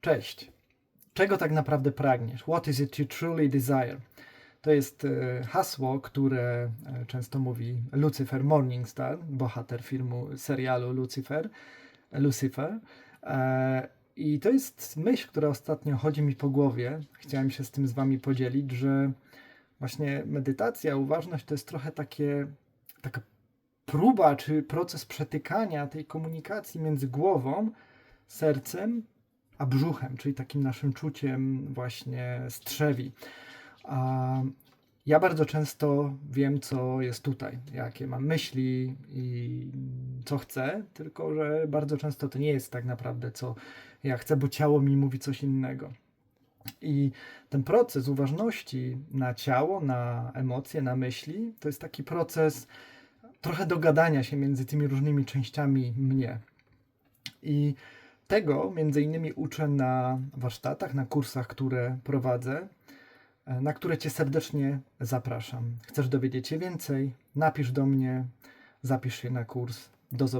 Cześć. Czego tak naprawdę pragniesz? What is it you truly desire? To jest e, hasło, które e, często mówi Lucifer Morningstar, bohater filmu, serialu Lucifer. Lucifer. E, I to jest myśl, która ostatnio chodzi mi po głowie. Chciałem się z tym z Wami podzielić, że właśnie medytacja, uważność to jest trochę takie, taka próba czy proces przetykania tej komunikacji między głową, sercem a brzuchem, czyli takim naszym czuciem właśnie strzewi. A ja bardzo często wiem, co jest tutaj, jakie mam myśli i co chcę, tylko że bardzo często to nie jest tak naprawdę, co ja chcę, bo ciało mi mówi coś innego. I ten proces uważności na ciało, na emocje, na myśli, to jest taki proces trochę dogadania się między tymi różnymi częściami mnie. I tego między innymi uczę na warsztatach, na kursach, które prowadzę, e, na które Cię serdecznie zapraszam. Chcesz dowiedzieć się więcej? Napisz do mnie, zapisz się na kurs. Do zobaczenia.